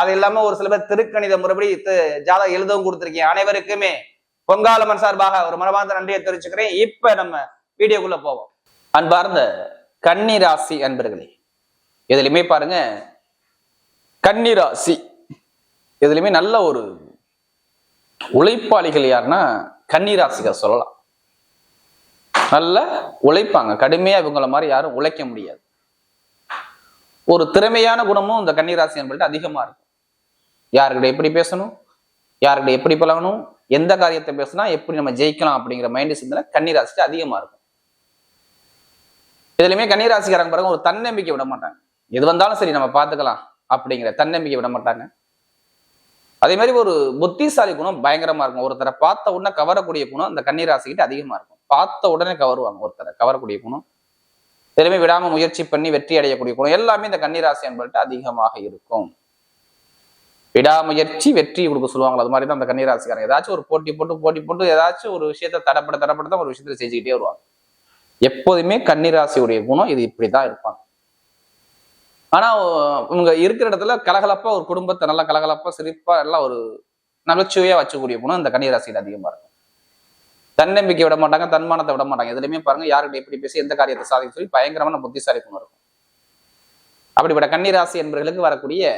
அது இல்லாம ஒரு சில பேர் திருக்கணித முறைப்படி ஜாதகம் எழுதவும் கொடுத்துருக்கீங்க. அனைவருக்குமே பொங்காலமன் சார்பாக ஒரு மனமார்ந்த நன்றியை தெரிவிச்சுக்கிறேன். இப்ப நம்ம வீடியோக்குள்ள போவோம். அன்பார்ந்த கன்னி ராசி அன்பர்களே எதுலையுமே பாருங்க கன்னி ராசி எதுலையுமே நல்ல ஒரு உழைப்பாளிகள் யாருன்னா கன்னி ராசிகள் சொல்லலாம். நல்ல உழைப்பாங்க. கடுமையா இவங்கள மாதிரி யாரும் உழைக்க முடியாது. ஒரு திறமையான குணமும் இந்த கன்னிராசி என்பது அதிகமா இருக்கும். யாருக்கிட்ட எப்படி பேசணும்? யாருக்கிட்ட எப்படி பழகணும்? எந்த காரியத்தை பேசினா எப்படி நம்ம ஜெயிக்கலாம் அப்படிங்கிற மைண்ட் சிந்தனை கன்னிராசிக்கு அதிகமா இருக்கும். இதுலயுமே கன்னிராசிக்காரங்க பாருங்க ஒரு தன்னம்பிக்கை விட மாட்டாங்க. எது வந்தாலும் சரி நம்ம பார்த்துக்கலாம் அப்படிங்கிற தன்னம்பிக்கை விட மாட்டாங்க. அதே மாதிரி ஒரு புத்திசாலி குணம் பயங்கரமா இருக்கும். ஒருத்தரை பார்த்த உடனே கவரக்கூடிய குணம் அந்த கன்னிராசிக்கிட்ட அதிகமா இருக்கும். பார்த்த உடனே கவருவாங்க ஒருத்தரை. கவரக்கூடிய குணம். எதுவுமே விடாம முயற்சி பண்ணி வெற்றி அடையக்கூடிய குணம் எல்லாமே இந்த கன்னிராசி என்பது அதிகமாக இருக்கும். விடாமுயற்சி வெற்றி கொடுக்க சொல்லுவாங்க அது மாதிரி தான் அந்த கன்னிராசிக்காரங்க. ஏதாச்சும் ஒரு போட்டி போட்டு போட்டி போட்டு ஏதாச்சும் ஒரு விஷயத்த தடப்பட தடப்பட தான் ஒரு விஷயத்துல செஞ்சுக்கிட்டே வருவாங்க. எப்போதுமே கன்னிராசியுடைய குணம் இது இப்படி தான் இருப்பாங்க. ஆனா இவங்க இருக்கிற இடத்துல கலகலப்பா ஒரு குடும்பத்தை நல்லா கலகலப்பா சிரிப்பா எல்லாம் ஒரு நகைச்சுவையா வச்சக்கூடிய குணம் இந்த கன்னிராசியில் அதிகமா இருக்கும் தன்னம்பிக்கை விட மாட்டாங்க தன்மானத்தை விட மாட்டாங்க. எதுலையுமே பாருங்க யாருக்கிட்ட எப்படி பேசி எந்த காரியத்தை சாதிக்க சொல்லி பயங்கரமான புத்திசாலி குணம் இருக்கும். அப்படிப்பட்ட கன்னிராசி என்பவர்களுக்கு வரக்கூடிய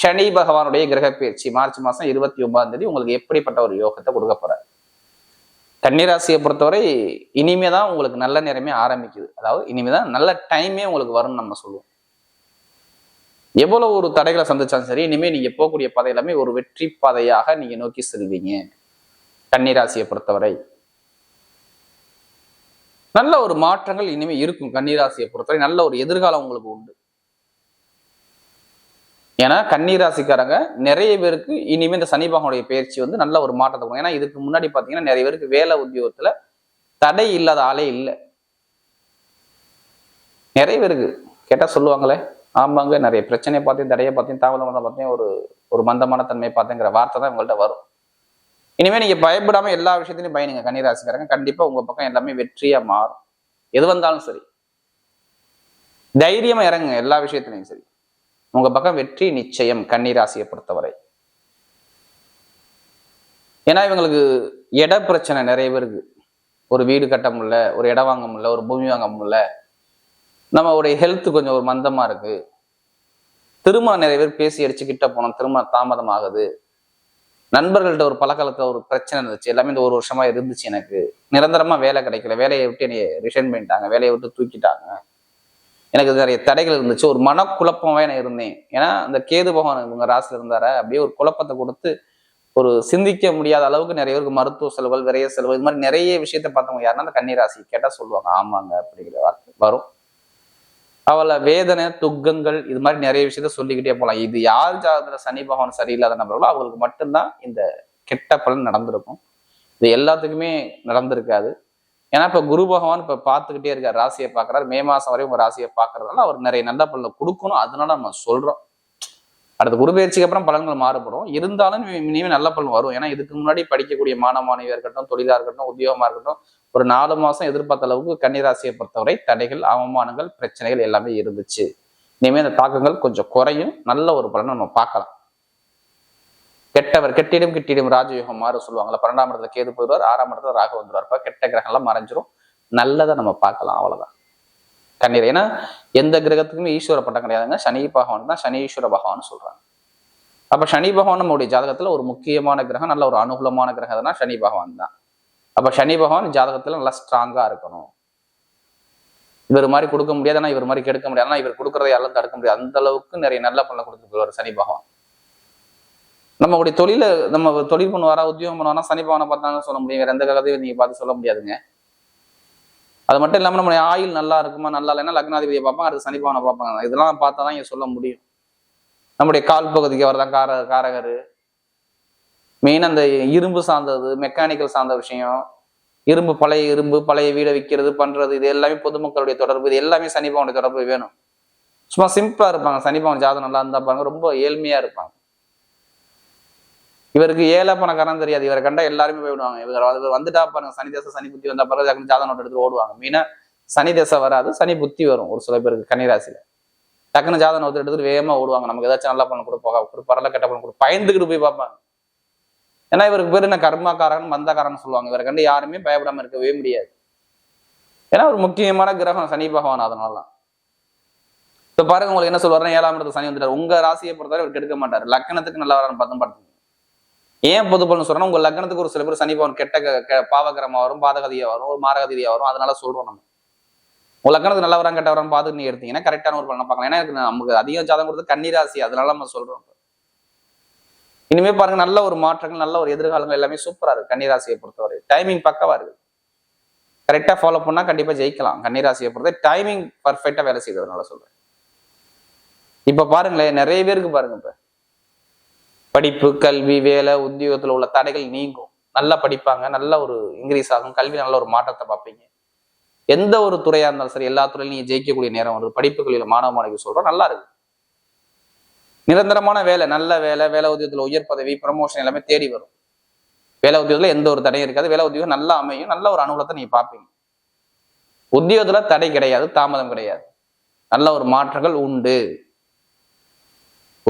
சனி பகவானுடைய கிரக பயிற்சி. மார்ச் மாசம் இருபத்தி ஒன்பதாம் தேதி உங்களுக்கு எப்படிப்பட்ட ஒரு யோகத்தை கொடுக்க போறாரு. கன்னிராசியை பொறுத்தவரை இனிமே தான் உங்களுக்கு நல்ல நேரமே ஆரம்பிக்குது. அதாவது இனிமே தான் நல்ல டைமே உங்களுக்கு வரும்னு நம்ம சொல்லுவோம். எவ்வளவு ஒரு தடைகளை சந்திச்சாலும் சரி இனிமே நீங்க போகக்கூடிய பாதை எல்லாமே ஒரு வெற்றி பாதையாக நீங்க நோக்கி செல்வீங்க. கன்னிராசியை பொறுத்தவரை. நல்ல ஒரு மாற்றங்கள் இனிமே இருக்கும் கன்னிராசியை பொறுத்தவரை. நல்ல ஒரு எதிர்காலம் உங்களுக்கு உண்டு. ஏன்னா கன்னிராசிக்காரங்க நிறைய பேருக்கு இனிமேல் இந்த சனி பகவானுடைய பயிற்சி வந்து நல்ல ஒரு மாற்றத்தை கொடுக்கும். ஏன்னா இதுக்கு முன்னாடி பார்த்தீங்கன்னா நிறைய பேருக்கு வேலை உத்தியோகத்துல தடை இல்லாத ஆளே இல்லை. நிறைய பேருக்கு கேட்டால் சொல்லுவாங்களே ஆமாங்க நிறைய பிரச்சனையை பார்த்தேன் தடையை பார்த்தேன் தாமதம் பார்த்தேன் ஒரு ஒரு மந்தமான தன்மையை பார்த்தேங்கிற வார்த்தை தான் உங்கள்கிட்ட வரும். இனிமேல் நீங்கள் பயப்படாமல் எல்லா விஷயத்திலையும் பயணிங்க கன்னிராசிக்காரங்க. கண்டிப்பாக உங்கள் பக்கம் எல்லாமே வெற்றியாக மாறும். எது வந்தாலும் சரி. தைரியமாக இறங்குங்க எல்லா விஷயத்துலையும் சரி. உங்க பக்கம் வெற்றி நிச்சயம் கன்னிராசியை பொறுத்தவரை. ஏன்னா இவங்களுக்கு இட பிரச்சனை நிறைய பேருக்கு ஒரு வீடு கட்ட முடியல ஒரு இடம் வாங்க முடியல ஒரு பூமி வாங்க முடியல. நம்மளுடைய ஹெல்த் கொஞ்சம் ஒரு மந்தமா இருக்கு. திருமணம் நிறைய பேர் பேசி அடிச்சுக்கிட்ட போனோம். திருமணம் தாமதம் ஆகுது. நண்பர்கள்ட்ட ஒரு பழக்கலத்துல ஒரு பிரச்சனை இருந்துச்சு. எல்லாமே இந்த ஒரு வருஷமா இருந்துச்சு எனக்கு. நிரந்தரமா வேலை கிடைக்கல. வேலையை விட்டு என்னை ரிசைன் பண்ணிட்டாங்க. வேலையை விட்டு தூக்கிட்டாங்க. எனக்கு நிறைய தடைகள் இருந்துச்சு. ஒரு மனக்குழப்பமாக நான் இருந்தேன். ஏன்னா அந்த கேது பகவான் இவங்க ராசில இருந்தார. அப்படியே ஒரு குழப்பத்தை கொடுத்து ஒரு சிந்திக்க முடியாத அளவுக்கு நிறைய பேருக்கு மருத்துவ செலவுகள் விரைய செலவு இது மாதிரி நிறைய விஷயத்த பார்த்தவங்க யாருன்னா அந்த கன்னிராசி கேட்டால் சொல்லுவாங்க ஆமாங்க அப்படிங்கிற வார்த்தை வரும். அவளை வேதனை துக்கங்கள் இது மாதிரி நிறைய விஷயத்த சொல்லிக்கிட்டே போகலாம் இது யார் ஜாதகத்துல சனி பகவான் சரியில்லாத நபர்களோ அவங்களுக்கு மட்டும்தான் இந்த கெட்ட பலன் நடந்திருக்கும். இது எல்லாத்துக்குமே நடந்திருக்காது. ஏன்னா இப்ப குரு பகவான் இப்ப பார்த்துக்கிட்டே இருக்கார் ராசியை பார்க்கறாரு. மே மாசம் வரையும் உங்க ராசியை பார்க்கறதுனால அவர் நிறைய நல்ல பலனை கொடுக்கணும். அதனால நம்ம சொல்றோம். அடுத்த குரு பயிற்சிக்கு அப்புறம் பலன்கள் மாறுபடும். இருந்தாலும் இனிமேல் நல்ல பலன் வரும். ஏன்னா இதுக்கு முன்னாடி படிக்கக்கூடிய மாணவ மாணவியா இருக்கட்டும் தொழிலா இருக்கட்டும் உத்தியோகமா இருக்கட்டும் ஒரு நாலு மாசம் எதிர்பார்த்த அளவுக்கு கன்னிராசியை பொறுத்தவரை தடைகள் அவமானங்கள் பிரச்சனைகள் எல்லாமே இருந்துச்சு. இனிமேல் அந்த தாக்கங்கள் கொஞ்சம் குறையும். நல்ல ஒரு பலனை நம்ம பார்க்கலாம். கெட்டவர் கெட்டிடும் கிட்டிடும் ராஜயோகம் மாறு சொல்லுவாங்கல்ல. பன்னெண்டாம் இடத்துல கேது போயிடுவார் ஆறாம் இடத்துல ராக வந்துடுவார். இப்ப கெட்ட கிரகம்லாம் மறைஞ்சிரும். நல்லதை நம்ம பார்க்கலாம் அவ்வளவுதான். கண்ணீர். ஏன்னா எந்த கிரகத்துக்குமே ஈஸ்வர பட்டம் கிடையாதுங்க. சனி பகவான் தான் சனி ஈஸ்வர பகவான் சொல்றாங்க. அப்ப சனி பகவான் நம்மளுடைய ஜாதகத்துல ஒரு முக்கியமான கிரகம் நல்ல ஒரு அனுகூலமான கிரகம்னா சனி பகவான் தான். அப்ப சனி பகவான் ஜாதகத்துல நல்லா ஸ்ட்ராங்கா இருக்கணும். இவர் மாதிரி கொடுக்க முடியாதுன்னா இவர் மாதிரி கெடுக்க முடியாதுன்னா இவர் கொடுக்கறதை யாரும் தடுக்க முடியாது. அந்த அளவுக்கு நிறைய நல்ல பலனை கொடுத்துருவார் சனி பகவான். நம்மளுடைய தொழில நம்ம தொழில் பண்ணுவாரா உத்தியோகம் பண்ணுவாரா சனி பவனை பார்த்தாங்கன்னு சொல்ல முடியும். வேற எந்த காலத்தையும் நீங்க பார்த்து சொல்ல முடியாதுங்க. அது மட்டும் இல்லாமல் நம்மளுடைய ஆயுள் நல்லா இருக்குமா நல்லா இல்லைன்னா லக்னாதிபதியை பார்ப்பாங்க அடுத்து சனி பவனை பார்ப்பாங்க. இதெல்லாம் பார்த்தா தான் இங்க சொல்ல முடியும். நம்முடைய கால் பகுதிக்கு அவர் தான் கார காரகர். மெயின் அந்த இரும்பு சார்ந்தது மெக்கானிக்கல் சார்ந்த விஷயம். இரும்பு பழைய இரும்பு பழைய வீடை விற்கிறது பண்றது இது எல்லாமே பொதுமக்களுடைய தொடர்பு இது எல்லாமே சனி தொடர்பு வேணும். சும்மா சிம்பிளா இருப்பாங்க. சனி ஜாதம் ஜாதகம் நல்லா இருந்தா பாருங்க ரொம்ப ஏழ்மையா இருப்பாங்க. இவருக்கு ஏழை பணக்காரன் தெரியாது. இவரை கண்டா எல்லாருமே போயிடுவாங்க இவர் இவர் வந்துட்டா பாருங்க. சனி தசை சனி புத்தி வந்தா பிறகு டக்குனு ஜாதகம் நோட்டு எடுத்து ஓடுவாங்க. மீனா சனி தசை வராது சனி புத்தி வரும் ஒரு சில பேருக்கு கன்னிராசியில. டக்குனு ஜாதகம் நோட்டு எடுத்துட்டு வேகமா ஓடுவாங்க. நமக்கு ஏதாச்சும் நல்லா பண்ண கொடுப்பாங்க ஒரு பரல கெட்ட பண்ண கூட பயந்துக்கிட்டு போய் பார்ப்பாங்க. ஏன்னா இவருக்கு பேர் என்ன? கர்மாக்காரன் மந்தக்காரன் சொல்லுவாங்க. இவரை கண்டு யாருமே பயப்படாம இருக்கவே முடியாது. ஏன்னா ஒரு முக்கியமான கிரகம் சனி பகவான் அதனாலதான். இப்ப பாருங்க உங்களுக்கு என்ன சொல்லுவாருன்னா ஏழாம் இடத்துல சனி வந்துட்டார். உங்க ராசியை பொறுத்தவரை இவருக்கு எடுக்க மாட்டார். லக்கணத்துக்கு நல்ல வரான்னு பார்த்து பார்த்து ஏன் பொது பலன் சொல்றோம்னா உங்க லக்னத்துக்கு ஒரு சில பேர் சனி பவன் கெட்ட க- பாவகரமா வரும் பாதகதியா வரும் ஒரு மாரகதியா வரும் அதனால சொல்றோம் நம்ம. உங்க லக்னத்துக்கு நல்ல வரம் கெட்ட வரம் பார்த்து நீ எடுத்தீங்கன்னா கரெக்டான ஒரு பலனை பார்க்கலாம். ஏன்னா எனக்கு நமக்கு அதிகம் ஜாதகம் கொடுத்து கன்னிராசி அதனால நம்ம சொல்றோம் இனிமே பாருங்க நல்ல ஒரு மாற்றங்கள் நல்ல ஒரு எதிர்காலங்கள் எல்லாமே சூப்பரா இருக்கு கன்னிராசியை பொறுத்தவரை. டைமிங் பக்கவா இருக்கு. கரெக்டா ஃபாலோ பண்ணா கண்டிப்பா ஜெயிக்கலாம் கன்னிராசியை பொறுத்த டைமிங் பர்ஃபெக்டா வேலை செய்ததுனால சொல்றேன். இப்ப பாருங்களேன் நிறைய பேருக்கு பாருங்க இப்போ. படிப்பு கல்வி வேலை உத்தியோகத்தில் உள்ள தடைகள் நீங்கும். நல்லா படிப்பாங்க நல்ல ஒரு இன்க்ரீஸ் ஆகும். கல்வி நல்ல ஒரு மாற்றத்தை பார்ப்பீங்க. எந்த ஒரு துறையா இருந்தாலும் சரி எல்லா துறையிலும் நீங்க ஜெயிக்கக்கூடிய நேரம் வருது. படிப்புகளில் மாணவ மாணவிக்கு சொல்றோம் நல்லா இருக்கு. நிரந்தரமான வேலை நல்ல வேலை வேலை உத்தியோகத்தில் உயர் பதவி ப்ரமோஷன் எல்லாமே தேடி வரும். வேலை உத்தியோகத்தில் எந்த ஒரு தடையும் இருக்காது. வேலை உத்தியோகம் நல்லா அமையும் நல்ல ஒரு அனுகூலத்தை நீங்க பார்ப்பீங்க. உத்தியோகத்துல தடை கிடையாது தாமதம் கிடையாது. நல்ல ஒரு மாற்றங்கள் உண்டு.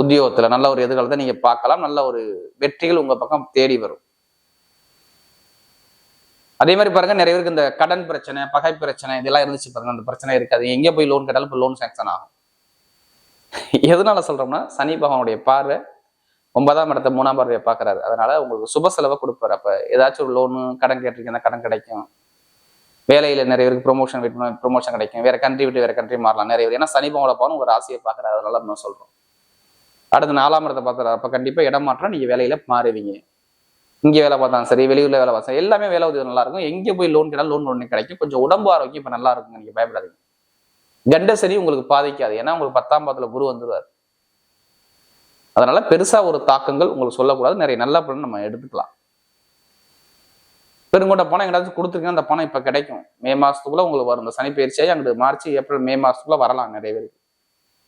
உத்தியோகத்துல நல்ல ஒரு எதிர்காலத்தை நீங்க பார்க்கலாம். நல்ல ஒரு வெற்றிகள் உங்க பக்கம் தேடி வரும். அதே மாதிரி பாருங்க நிறைய பேருக்கு இந்த கடன் பிரச்சனை பகை பிரச்சனை இதெல்லாம் இருந்துச்சு பாருங்க. அந்த பிரச்சனை இருக்காது. எங்க போய் லோன் கேட்டாலும் இப்போ லோன் சேங்ஷன் ஆகும். எதனால சொல்றோம்னா சனி பகவானுடைய பார்வை ஒன்பதாம் இடத்த மூணாம் பார்வையை பார்க்கறாரு. அதனால உங்களுக்கு சுப செலவை கொடுப்பாரு. அப்ப ஏதாச்சும் ஒரு லோனு கடன் கேட்டிருக்கீங்கன்னா கடன் கிடைக்கும். வேலையில நிறைய பேருக்கு ப்ரொமோஷன் வெயிட் ப்ரொமோஷன் கிடைக்கும். வேற கண்ட்ரி விட்டு வேற கண்ட்ரி மாறலாம் நிறைய பேர். ஏன்னா சனி பகவான பவன் உங்க ராசியை பார்க்கறாரு. அதனால நம்ம சொல்றோம். அடுத்து நாலாம் இடத்தை பார்த்துறாரு அப்போ கண்டிப்பாக இடம் மாற்றம் நீங்கள் வேலையில் மாறுவீங்க. இங்கே வேலை பார்த்தாலும் சரி வெளியூரில் வேலை பார்த்தா எல்லாமே வேலை உதவி நல்லா இருக்கும். போய் லோன் கேட்டாலும் லோன் ஒன்று கிடைக்கும். கொஞ்சம் உடம்பு ஆரோக்கியம் இப்போ நல்லா இருக்குங்க நீங்க பயப்படாதீங்க. கண்ட சரி உங்களுக்கு பாதிக்காது. ஏன்னா உங்களுக்கு பத்தாம் பாதத்துல குரு வந்துடுவார் அதனால பெருசா ஒரு தாக்கங்கள் உங்களுக்கு சொல்லக்கூடாது. நிறைய நல்ல பலன் நம்ம எடுத்துக்கலாம். பெருங்கொண்ட பணம் எங்கேயாச்சும் கொடுத்துருக்கீங்க அந்த பணம் இப்போ கிடைக்கும். மே மாசத்துக்குள்ள உங்களுக்கு வரும். இந்த சனி பயிற்சியாகி அங்கிட்டு மார்ச் ஏப்ரல் மே மாசத்துக்குள்ள வரலாம் நிறைய பேருக்கு.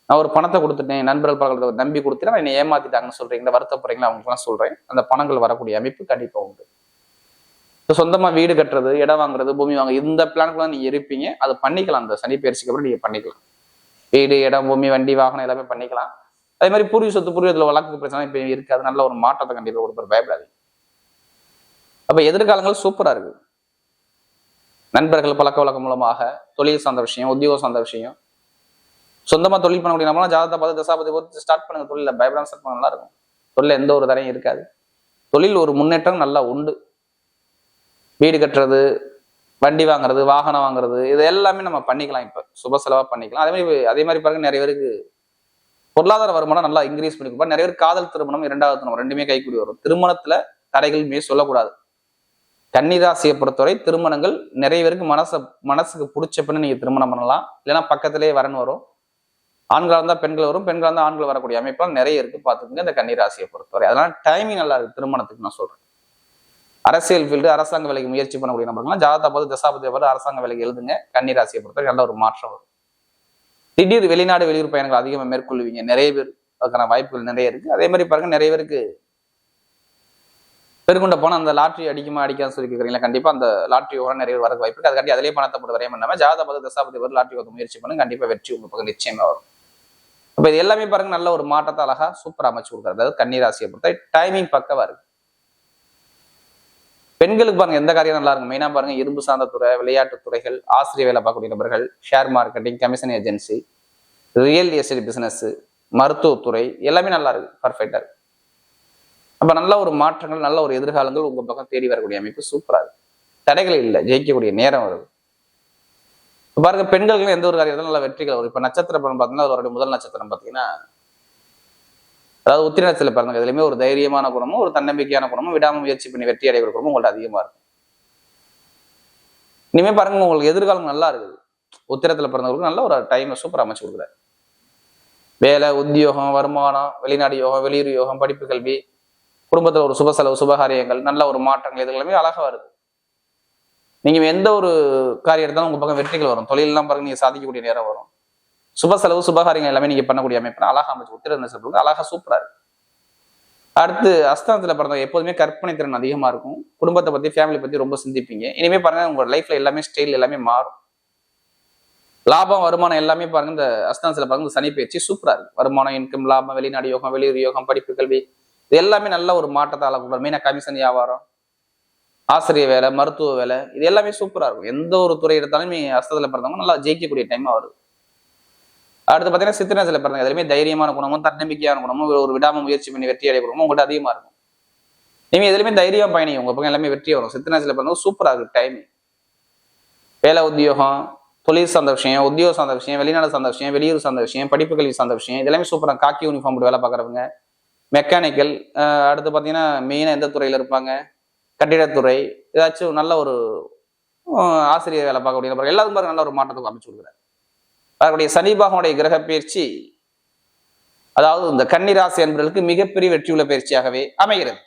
நான் ஒரு பணத்தை கொடுத்துட்டேன் நண்பர்கள் பழக்கத்தை நம்பி கொடுத்துட்டேன் என்னை ஏமாத்திட்டாங்கன்னு சொல்றீங்களா வருத்தப்படுறீங்களா அவங்களுக்குலாம் சொல்றேன். அந்த பணங்கள் வரக்கூடிய அமைப்பு கண்டிப்பாக உண்டு. இப்போ சொந்தமாக வீடு கட்டுறது இடம் வாங்குறது பூமி வாங்க இந்த பிளானுக்குள்ள நீங்கள் இருப்பீங்க. அது பண்ணிக்கலாம். அந்த சனி பயிற்சிக்கு அப்புறம் நீங்கள் பண்ணிக்கலாம். வீடு இடம் பூமி வண்டி வாகனம் எல்லாமே பண்ணிக்கலாம். அதே மாதிரி பூர்வீக சொத்து பூர்வீகத்துல வழக்கு பிரச்சனை இப்போ இருக்காது நல்ல ஒரு மாற்றத்தை கண்டிப்பாக கொடுப்பாரு பயப்படாதீங்க. அப்போ எதிர்காலங்கள் சூப்பராக இருக்குது நண்பர்கள் பழக்க வழக்கம் மூலமாக தொழில் சார்ந்த விஷயம் உத்தியோகம் சார்ந்த விஷயம் சொந்தமாக தொழில் பண்ணக்கூடிய நம்மளாம் ஜாதகத்தை பார்த்து தசாபதி பொறுத்து ஸ்டார்ட் பண்ணுங்க. தொழில பயப்படாம ஸ்டார்ட் பண்ண நல்லா இருக்கும். தொழில எந்த ஒரு தடையும் இருக்காது. தொழில் ஒரு முன்னேற்றம் நல்லா உண்டு. வீடு கட்டுறது வண்டி வாங்குறது வாகனம் வாங்குறது இது எல்லாமே நம்ம பண்ணிக்கலாம் இப்போ. சுப செலவாக பண்ணிக்கலாம். அதே மாதிரி அதே மாதிரி பாருங்க நிறைய பேருக்கு பொருளாதார வருமானம் நல்லா இன்க்ரீஸ் பண்ணி நிறைய பேர் காதல் திருமணம் இரண்டாவது திருமணம் ரெண்டுமே கைக்கூடி வரும். திருமணத்துல தடைகள் மே சொல்லக்கூடாது. கன்னிராசியை பொறுத்தவரை திருமணங்கள் நிறைய பேருக்கு மனசை மனசுக்கு பிடிச்ச பின்னு நீங்க திருமணம் பண்ணலாம். இல்லைன்னா பக்கத்திலேயே வரன் வரும். ஆண்களாக இருந்தால் பெண்கள் வரும் பெண்களாக இருந்தால் ஆண்கள் வரக்கூடிய அமைப்பெல்லாம் நிறைய இருக்கு பார்த்துக்கோங்க இந்த கன்னிராசியை பொறுத்தவரை. அதனால டைமிங் நல்லா இருக்கு திருமணத்துக்கு நான் சொல்றேன். அரசியல் ஃபீல்டு அரசாங்க வேலைக்கு முயற்சி பண்ணக்கூடிய நபர்கள்லாம் ஜாதகத்தை பார்த்து தசாபதியை பார்த்து அரசாங்க வேலைக்கு எழுதுங்க. கன்னிராசியை பொறுத்தவரை நல்ல ஒரு மாற்றம் வரும். திடீர் வெளிநாடு வெளியூர் பயணங்கள் அதிகமாக மேற்கொள்வீங்க. நிறைய பேர் அதுக்கான வாய்ப்புகள் நிறைய இருக்கு. அதே மாதிரி பாருங்க நிறைய பேருக்கு பெருகுண்ட போனால் அந்த லாட்ரி அடிக்குமா அடிக்கான்னு சொல்லி கேட்குறீங்களா கண்டிப்பாக அந்த லாட்ரி ஓட நிறைய பேர் வரக்கு வாய்ப்பு இருக்குது அதுக்காண்டி அதிலே பணத்தை போட்டு வரையம் பண்ணாமல் ஜாத தசாபதி வரும் லாட்ரி ஓட்ட முயற்சி பண்ணுங்க. கண்டிப்பாக வெற்றி உங்கள் பக்கம் நிச்சயமா வரும். அப்போ இது எல்லாமே பாருங்க நல்ல ஒரு மாற்றத்தை அழகா சூப்பர் அமைச்சு கொடுக்குறது அதாவது கன்னிராசியை பொறுத்த டைமிங் பக்கவா இருக்கு. பெண்களுக்கு பாருங்க எந்த காரியம் நல்லா இருக்கும்? மெயினா பாருங்க இரும்பு சார்ந்த துறை விளையாட்டு துறைகள் ஆசிரியர் வேலை பார்க்கக்கூடிய நபர்கள் share marketing commission agency real estate business மருத்துவத்துறை எல்லாமே நல்லா இருக்கு பர்ஃபெக்டா இருக்கு. அப்ப நல்ல ஒரு மாற்றங்கள் நல்ல ஒரு எதிர்காலங்கள் உங்க பக்கம் தேடி வரக்கூடிய அமைப்பு சூப்பரா இருக்கு. தடைகள் இல்லை ஜெயிக்கக்கூடிய நேரம் வருது. பாருங்க பெண்களுக்கு எந்த ஒரு காரியத்தில் நல்ல வெற்றிகள் வரும். இப்ப நட்சத்திர பலன் பார்த்தீங்கன்னா அவருடைய முதல் நட்சத்திரம் பார்த்தீங்கன்னா அதாவது உத்திர நட்சத்திரம் பாருங்க இதுலயுமே ஒரு தைரியமான குணமும் ஒரு தன்னம்பிக்கையான குணமும் விடாம முயற்சி பண்ணி வெற்றி அடைகிற குணமும் உங்கள்ட்ட அதிகமா இருக்கும். இனிமே பாருங்க உங்களுக்கு எதிர்காலம் நல்லா இருக்குது. உத்திரத்தில் பிறந்தவங்களுக்கு நல்ல ஒரு டைமை சூப்பர் அமைச்சு கொடுக்குறாரு. வேலை உத்தியோகம் வருமானம் வெளிநாடு யோகம் வெளியூர் யோகம் படிப்பு கல்வி குடும்பத்தில் ஒரு சுப செலவு சுபகாரியங்கள் நல்ல ஒரு மாற்றங்கள் இது எல்லாமே அழகா வருது. நீங்கள் எந்த ஒரு காரியம் எடுத்தாலும் உங்கள் பக்கம் வெற்றிகள் வரும். தொழிலெல்லாம் பாருங்க நீங்கள் சாதிக்கக்கூடிய நேரம் வரும். சுப செலவு சுபகாரியங்கள் எல்லாமே நீங்கள் பண்ணக்கூடிய அமைப்பு அழகா அமைச்சு உத்திரந்த சொல்றது அழகா சூப்பராக இருக்கு. அடுத்து அஸ்தானத்தில் பிறந்தவங்க எப்போதுமே கற்பனை திறன் அதிகமாக இருக்கும். குடும்பத்தை பற்றி ஃபேமிலி பற்றி ரொம்ப சிந்திப்பீங்க. இனிமே பாருங்க உங்கள் லைஃப்பில் எல்லாமே ஸ்டைல் எல்லாமே மாறும். லாபம் வருமானம் எல்லாமே பாருங்க இந்த அஸ்தானத்தில் பாருங்க சனி பயிற்சி சூப்பராக இருக்கு. வருமானம் இன்கம் லாபம் வெளிநாடு யோகம் வெளியூர் யோகம் படிப்பு கல்வி இது எல்லாமே நல்ல ஒரு மாற்றத்தை அளவு மெயினா கமிஷன் வியாபாரம் ஆசிரியர் வேலை மருத்துவ வேலை இது எல்லாமே சூப்பராக இருக்கும். எந்த ஒரு துறை எடுத்தாலுமே அஸ்தத்தில் பிறந்தவங்க நல்லா ஜெயிக்கக்கூடிய டைமாக வருது அடுத்து பார்த்தீங்கன்னா சித்திரத்தில் பிறந்தவங்க எதுலையுமே தைரியமான குணமும் தன்னம்பிக்கையான குணமும் ஒரு விடாம முயற்சி பண்ணி வெற்றி அடைய குணமும் உங்கள்கிட்ட அதிகமாக இருக்கும். நீங்கள் எதுலையுமே தைரியம் பயணி உங்கள் பக்கம் எல்லாமே வெற்றி வரும். சித்திரத்தில் பிறந்தவங்க சூப்பராக இருக்கு டைம் வேலை உத்தியோகம் தொழில் சார்ந்த விஷயம் உத்தியோக சார்ந்த விஷயம் வெளிநாடு சார்ந்த விஷயம் வெளியூர் சார்ந்த விஷயம் படிப்பு கல்வி சார்ந்த விஷயம் இதெல்லாமே சூப்பராக காக்கி யூனிஃபார்ம் போட்டு வேலை பார்க்குறவங்க மெக்கானிக்கல் அடுத்து பார்த்தீங்கன்னா மெயினாக எந்த துறையில் இருப்பாங்க? கட்டிடத்துறை ஏதாச்சும் நல்ல ஒரு ஆசிரியர் வேலை பார்க்கக்கூடிய நபர்கள் எல்லாத்துக்கும் பாருங்க நல்ல ஒரு மாற்றத்துக்கு அமைச்சு கொடுக்குறாரு. அவருடைய சனி பகவானுடைய கிரக பயிற்சி அதாவது இந்த கன்னிராசி என்பவர்களுக்கு மிகப்பெரிய வெற்றியுள்ள பயிற்சியாகவே அமைகிறது.